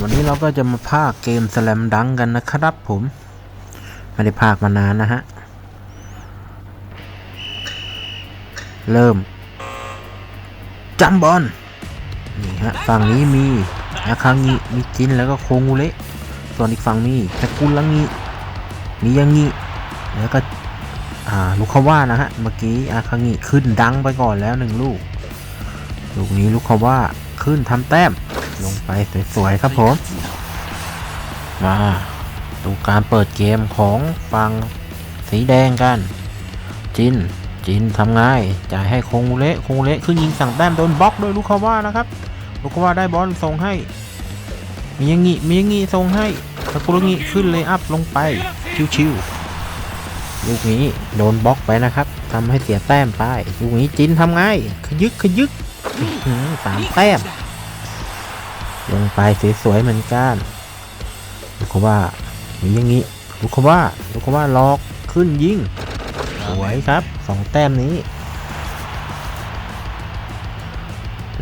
วันนี้เราก็จะมาพากย์เกมสแลมดังกันนะครับผม ไม่ได้พากย์มานานนะฮะ เริ่ม จัมบอลนี่ฮะ ฝั่งนี้มีอาคางิมีจินแล้วก็โคงูเละส่วนอีกฝั่งมีตะกุลังงิมียังงิแล้วก็อ่าลูกเขาว่านะฮะ เมื่อกี้อาคางิขึ้นดังไปก่อนแล้วหนึ่งลูก ลูกนี้ลูกเขาว่าขึ้นทำแต้ม ลงไปสวยๆครับผม มาดูการเปิดเกมของฝั่งสีแดงกัน จิน จินทำไงจ่ายให้คงเละคงเละขึ้นยิงสั่งแต้มโดนบล็อกโดยลูกเขาว่านะครับ ลูกเขาว่าได้บอลส่งให้ มียังงี้มียังงี้ส่งให้ตะกุรงี้ขึ้นเลยอัพลงไปชิวๆลูกนี้โดนบล็อกไปนะครับทำให้เสียแต้มไปลูกนี้จินทำไงขยึกขยึกสามแต้ม ลงไปสวยๆเหมือนกันลูกเขาว่ามีอย่างนี้ลูกเขาว่าลูกเขาว่าล็อกขึ้นยิงสวยครับสองแต้มนี้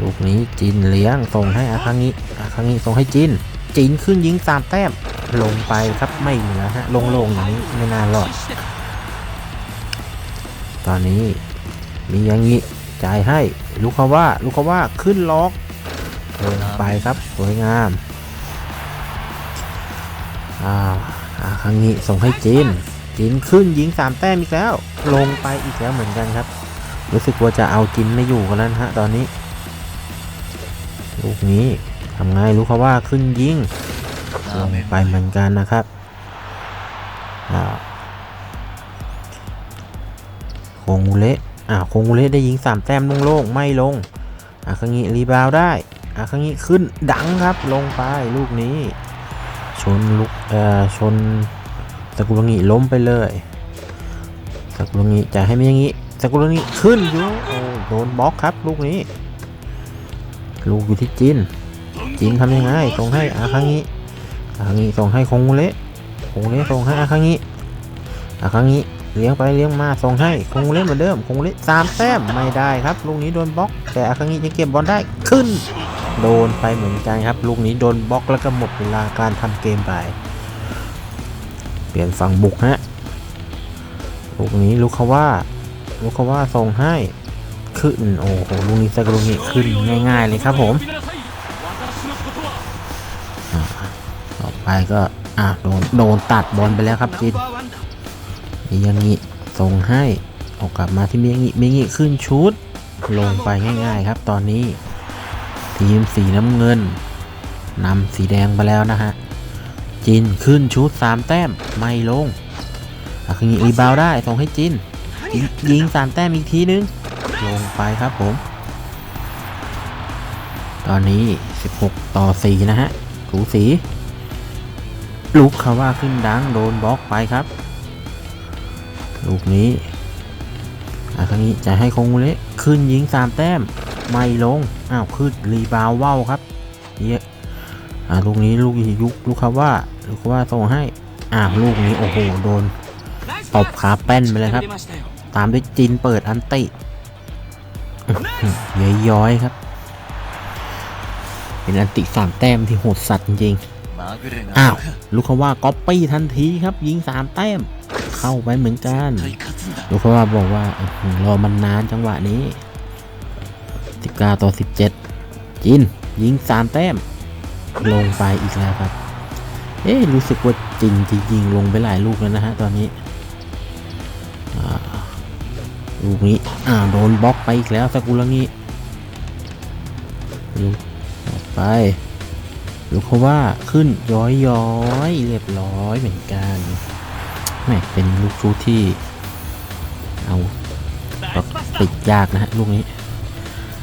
ลูกนี้จินเลี้ยงส่งให้อาคังิอาคังิส่งให้จินจินขึ้นยิงสามแต้มลงไปครับไม่เหลือฮะลงๆอย่างนี้ไม่น่ารอด ตอนนี้มีอย่างนี้จ่ายให้ลูกเขาว่าลูกเขาว่าขึ้นล็อก ลงไปครับสวยงามอ่าอาคังงิส่งให้จีนจีนขึ้นยิงสามแต้มอีกแล้ว ลงไปอีกแล้วเหมือนกันครับ รู้สึกว่าจะเอาจินไม่อยู่กันแล้วฮะตอนนี้ ลูกนี้ทำไงรู้เขาว่าขึ้นยิงลงไปเหมือนกันนะครับอ่าโคงูเละอ่าโคงูเละได้ยิงสามแต้มโล่งๆไม่ลงอ่าคังิรีบาวได้ อาคังิขึ้นดังครับลงไปลูกนี้ ชนลูกเอ่อชนสกุลงิล้มไปเลยสกุลงิจะให้ไม่อย่างนี้สกุลงิขึ้นอยู่โอ้โดนบล็อกครับลูกนี้ ลูกอยู่ที่จินจินทำยังไงส่งให้อาคังิอาคังิส่งให้คงเละคงเละส่งให้อาคังิอาคังิเลี้ยงไปเลี้ยงมาส่งให้คงเละเหมือนเดิมคงเละสามแต้มไม่ได้ครับลูกนี้โดนบล็อก แต่อาคังิยังเก็บบอลได้ขึ้น โดนไปเหมือนกันครับ ลูกนี้โดนบล็อกแล้วก็หมดเวลาการทำเกมไป เปลี่ยนฝั่งบุกฮะ ลูกนี้ลูกเขาว่า ลูกเขาว่าส่งให้ขึ้น โอ้โห ลูกนี้สกลูกนี้ขึ้นง่าย ๆ เลยครับผม ต่อไปก็ อะ โดน โดนตัดบอลไปแล้วครับจินมียังงี้ส่งให้ ออกกลับมาที่เมียงี้เมียงี้ขึ้นชุด ลงไปง่าย ๆ ครับตอนนี้ ทีมสีน้ำเงินนำสีแดงไปแล้วนะฮะ จินขึ้นชุดสามแต้มไม่ลงอาคิงิรีบาวได้ส่งให้จิน ยิงสามแต้มอีกทีนึง ลงไปครับผม ตอนนี้ 16 ต่อ 4 นะฮะถูสีลูกคาว่าขึ้นดังโดนบล็อกไปครับ ลูกนี้อาคังิจะให้คงเละขึ้นยิงสามแต้ม ไม่ลง อ้าวขึ้นรีบาวด์ว่าวครับเยอะอ่าลูกนี้ลูกยุกลูกครับว่าลูกครับว่าส่งให้อ้าวลูกนี้โอ้โหโดนตบขาแป้นไปเลยครับ ตามด้วยจินเปิดอันติย้อยย้อยๆครับ เป็นอันติสามแต้มที่โหดสัตว์จริงอ้าวลูกเขาว่าก๊อปปี้ทันทีครับ ยิงสามแต้ม เข้าไปเหมือนกัน ลูกเขาว่าบอกว่ารอมันนานจังหวะนี้ 19 ต่อ 17 จินยิง 3 แต้ม ลงไปอีกแล้วครับ เอ๊ะรู้สึกว่าจินจะยิงลงไปหลายลูกแล้วนะฮะตอนนี้ลูกนี้อ่าโดนบล็อกไปอีกแล้วสกุลงี้ลูกไปลูกเขาะว่าขึ้นย้อยย้อยๆเรียบร้อยเหมือนกันแม่เป็นลูกชูตที่ เอาติดยากนะฮะลูกนี้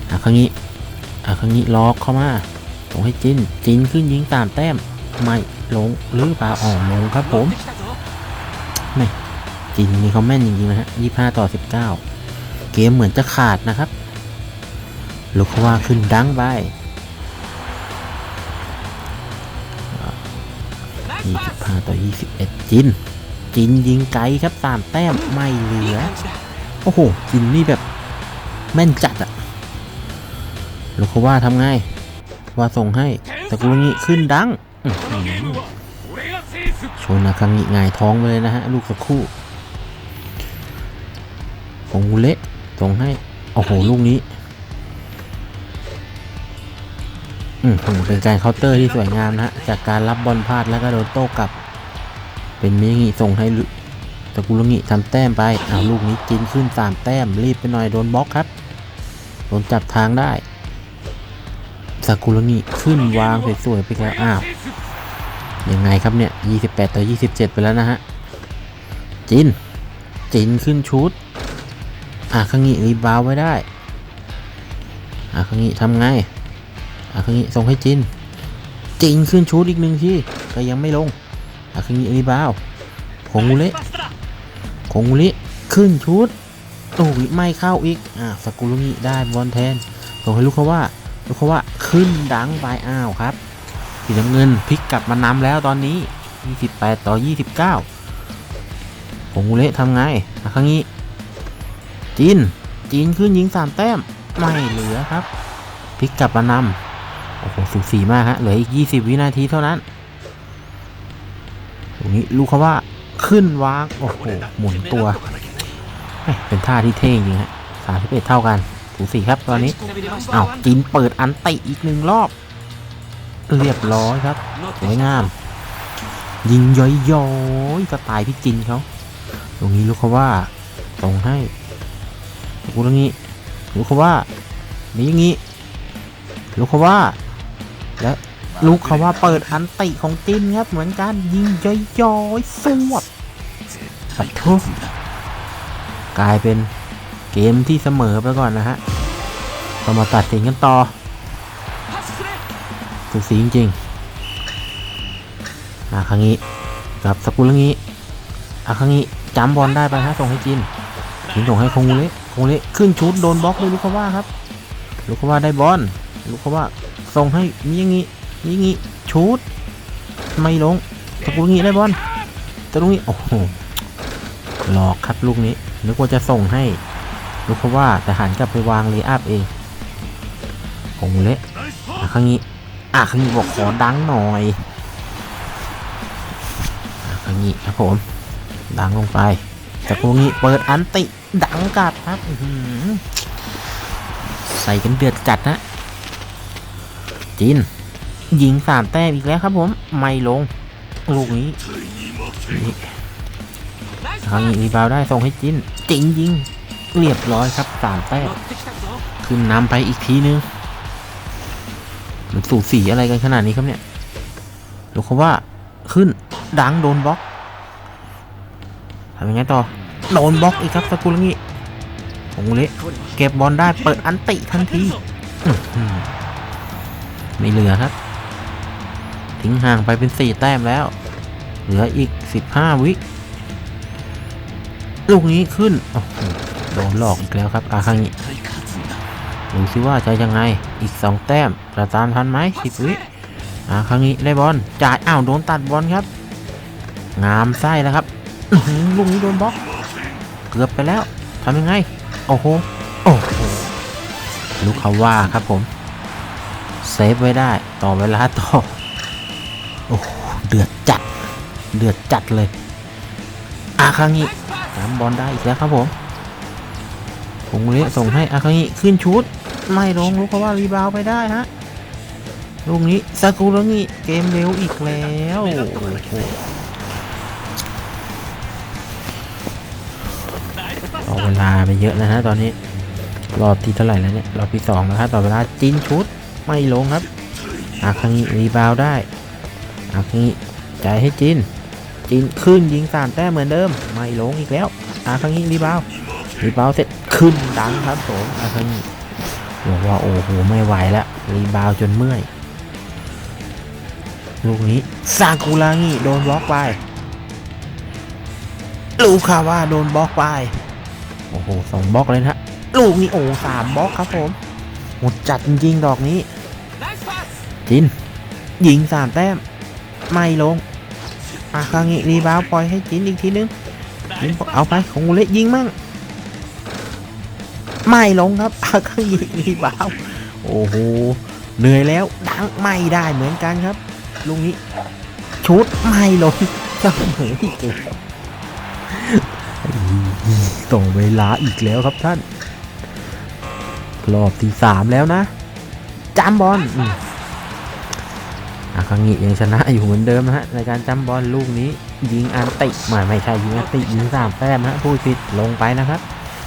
อะครั้งนี้อะครั้งนี้ล็อกเข้ามาส่งให้จินจินขึ้นยิงตามแต้มไม่ลงหรือเปล่าอ่อลงครับผมไม่จินนี่เขาแม่นจริงๆนะฮะยี่ห้าต่อสิบเก้าเกมเหมือนจะขาดนะครับลูกว่าขึ้นดังไปยี่สิบห้าต่อยี่สิบเอ็ดจินจินยิงไกลครับสามแต้มไม่เหลือ โอ้โหจินนี่แบบแม่นจัดอะ ลูกว่าทำไงว่าส่งให้แต่กูงี้ขึ้นดังโชนาคังงี้งายท้องเลยนะฮะ ลูกสักคู่ของกูเละส่งให้โอ้โหลูกนี้อืมเป็นการเคาน์เตอร์ที่สวยงามนะฮะ จากการรับบอลพลาดแล้วก็โดนโต้กลับ เป็นมิงิส่งให้ตะกูลงิทำแต้มไปเอาลูกนี้จินขึ้นสามแต้มรีบไปหน่อยโดนบล็อกครับ โดนจับทางได้ สากุลงิขึ้นวางสวยๆไปแล้วอ้าวยังไงครับเนี่ย 28 ต่อ 27 ไปแล้วนะฮะ จิน จินขึ้นชุดอาคังิรีบาวไว้ได้อาคังิทำไงอาคังิส่งให้จิน จินขึ้นชุดอีกหนึ่งที่ก็ยังไม่ลงอาคังิรีบาวด์คงอุเละคงอุเละขึ้นชุดโอ้ยไม่เข้าอีกอ่าสกุลงิได้บอลแทนส่งให้ลูกเขาว่า ลูกเขาว่าขึ้นดังไปอ้าวครับสีน้ำเงินพลิกกลับมานำแล้วตอนนี้ 28 ต่อ 29ผงอุเละทำไงอาคังี้ จีน จีนขึ้นยิง3แต้ม ไม่เหลือครับพลิกกลับมานำโอ้โหสูสีมากฮะเหลืออีก 20 วินาทีเท่านั้นตรงนี้ลูกเขาว่าขึ้นวาง โอ้โหหมุนตัวเอ้ยเป็นท่าที่เท่จริงฮะ31เท่ากัน สูสีครับตอนนี้อ้าวจีนเปิดอันติอีกหนึ่งรอบ เรียบร้อยครับสวยงาม ยิงย้อยย้อยๆสไตล์พี่จินเขาตรงนี้ลูกเขาว่าตรงให้ลูกตรงนี้ลูกเขาว่ามีอย่างนี้ลูกเขาว่า และลูกเขาว่าเปิดอันติของจินครับเหมือนกันยิงย้อยย้อยๆสวบปัดทุกลายเป็นเกมที่เสมอไปก่อนนะฮะ ก็มาตัดสินกันต่อสูสีจริงๆอาคังิกับสกุลงิอาคังิจำบอลได้ไปฮะส่งให้จินจินส่งให้คงเละคงเละขึ้นชุดโดนบล็อกด้วยลูกเขาว่าครับ ลูกเขาว่าได้บอลลูกเขาว่าส่งให้มีอย่างงี้มีอย่างงี้ชุดไม่ลงสกุลงิได้บอลสกุลงิโอ้โหหลอกครับลูกนี้นึกว่าจะส่งให้ลูกเขาว่าแต่หันกลับไปวางเลยอัพเอง คงเละอาคังิอะคังนี้บอกขอดังหน่อยอะคังนี้ครับผม ดังลงไปแต่พวกนี้เปิดอันติดังกลับครับใส่กันเดือดจัดนะจินยิงสามแต้มอีกแล้วครับผม ไม่ลง ลูกนี้นี่ครั้งนี้รีบาวได้ส่งให้จินจิงยิง เรียบร้อยครับสามแต้มขึ้นนำไปอีกทีนึง มันสูสีอะไรกันขนาดนี้ครับเนี่ยดูเขาว่าขึ้นดังโดนบล็อกทำยังไงต่อ โดนบล็อกอีกครับสกุลงี้โงเละเก็บบอลได้เปิดอันติทันทีไม่เหลือครับ ทิ้งห่างไปเป็นสี่แต้มแล้ว เหลืออีกสิบห้าวิลูกนี้ขึ้นโดนหลอกอีกแล้วครับอาคังิ ดูซิว่าจะยังไงอีกสองแต้มจะตามทันไหมสิบวิอ่าครั้งนี้ได้บอลจ่ายอ้าวโดนตัดบอลครับ งามไส้แล้วครับลูกนี้โดนบล็อก เกือบไปแล้วทำยังไง โอ้โหโอ้โหลูกเขาว่าครับผมเซฟไว้ได้ต่อเวลาต่อโอ้โหเดือดจัด เดือดจัดเลยอาครั้งนี้จำบอลได้อีกแล้วครับผม ผมเลี้ยส่งให้อาคางิขึ้นชุด ไม่ลงลูกเพราะว่ารีบาวไปได้ฮะลูกนี้ซากุระงิเกมเร็วอีกแล้วโอ้โหต่อเวลาไปเยอะแล้วฮะตอนนี้รอบที่เท่าไหร่แล้วเนี่ยรอบที่สองแล้วครับต่อเวลาจินชุดไม่ลงครับ อาคางิรีบาวได้ อาคางิจ่ายให้จินจินขึ้นยิงสามแต้มเหมือนเดิม ไม่ลงอีกแล้ว อาคางิรีบาว รีบาวเสร็จขึ้นดังครับผมอาคันบอกว่าโอ้โหไม่ไหวแล้วรีบาวจนเมื่อย ลูกนี้ซากุระงิโดนบล็อกไปลูกคาว่าโดนบล็อกไปโอ้โหสองบล็อกเลยนะลูกนี้โอ้สามบล็อกครับผมหมดจัดจริงๆดอกนี้ จิน ยิงสามแต้ม ไม่ลงอาคางิรีบาวปล่อยให้จินอีกทีนึงจินเอาไปของกูเละยิงมั่ง ไม่ลงครับอาคางิรีบาวโอ้โหเหนื่อยแล้วดังไม่ได้เหมือนกันครับลูกนี้ชุดไม่ลงเสมออีกแล้วต่อเวลาอีกแล้วครับท่าน รอบที่สามแล้วนะจำบอลอาคังิยังชนะอยู่เหมือนเดิมนะฮะในการจำบอลลูกนี้ ยิงอันติไม่ไม่ใช่ยิงอันติยิงสามแต้มนะผู้ผิดลงไปนะครับ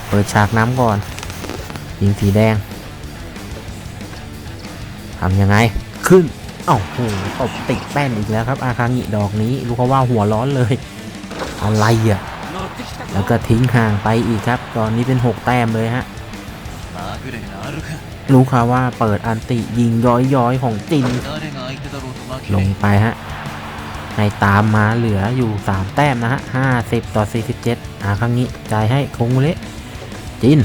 เปิดฉากน้ำก่อน ยิงสีแดงทำยังไงขึ้นเอ้าโหตบติดแป้นอีกแล้วครับ อาคางิดอกนี้รู้เขาว่าหัวร้อนเลย อะไรอะ แล้วก็ทิ้งห่างไปอีกครับ ตอนนี้เป็น 6 แต้มเลยฮะลูกคาว่าเปิดอันติยิงย้อยย้อยของจิน ลงไปฮะ ในตามมาเหลืออยู่ 3 แต้มนะฮะ 50 ต่อ 47 อาคางิจ่ายให้คงเละจิน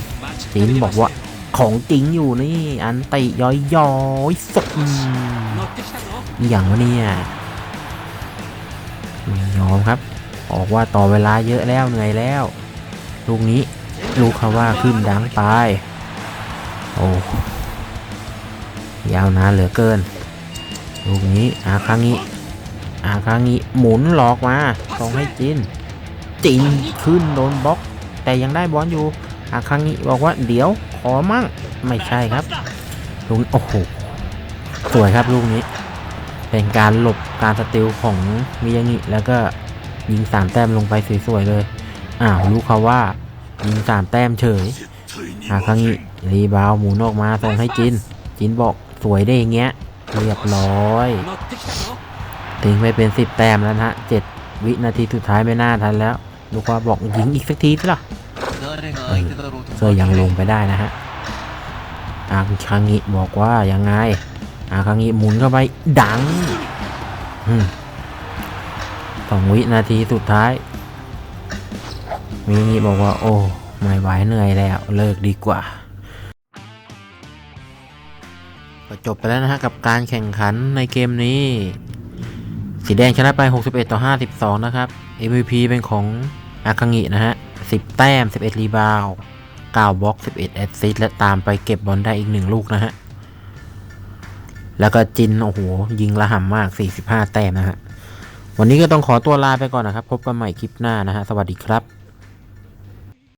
จินบอกว่า ของจริงอยู่นี่ อันติย้อยย้อยสดอย่างวะเนี่ยไม่ยอมครับ ออกว่าต่อเวลาเยอะแล้วเหนื่อยแล้ว ลูกนี้ ลูกคาว่าขึ้นดังตายโอ้ยาวนานเหลือเกิน ลูกนี้อาคางิอาคางิหมุนหลอกมาส่งให้จิน จินขึ้นโดนบล็อก แต่ยังได้บอลอยู่อาคางิบอกว่าเดี๋ยว อ๋อมั่งไม่ใช่ครับลูกโอ้โหสวยครับลูกนี้ เป็นการหลบการสติลของมิยางิแล้วก็ยิงสามแต้มลงไปสวยๆเลยอ้าวลูกเขาว่ายิงสามแต้มเฉยอาครั้งนี้รีบาวหมูนอกมาส่งให้จิน จินบอกสวยได้อย่างเงี้ยเรียบร้อยถึงไปเป็นสิบแต้มแล้วนะเจ็ดวินาทีสุดท้ายไม่น่าทันแล้ว ลูกว่าบอกยิงอีกสักทีสิล่ะ เฮ้ยเสื้อยังลงไปได้นะฮะอาคังิบอกว่ายังไง อาคังิหมุนเข้าไปดังสองวินาทีสุดท้าย มินิบอกว่า โอ้ ไม่ไหวเหนื่อยแล้ว เลิกดีกว่าจบไปแล้วนะฮะ กับการแข่งขันในเกมนี้ สีแดงชนะไป 61 ต่อ 52 นะครับ MVP เป็นของอาคังินะฮะ 10 แต้ม 11 รีบาว9บล็อก 11 แอสซิสต์และตามไปเก็บบอลได้อีก 1 ลูกนะฮะ แล้วก็จิน โอ้โห ยิงระห่ำมาก 45 แต้มนะฮะ วันนี้ก็ต้องขอตัวลาไปก่อนนะครับ พบกันใหม่คลิปหน้านะฮะ สวัสดีครับ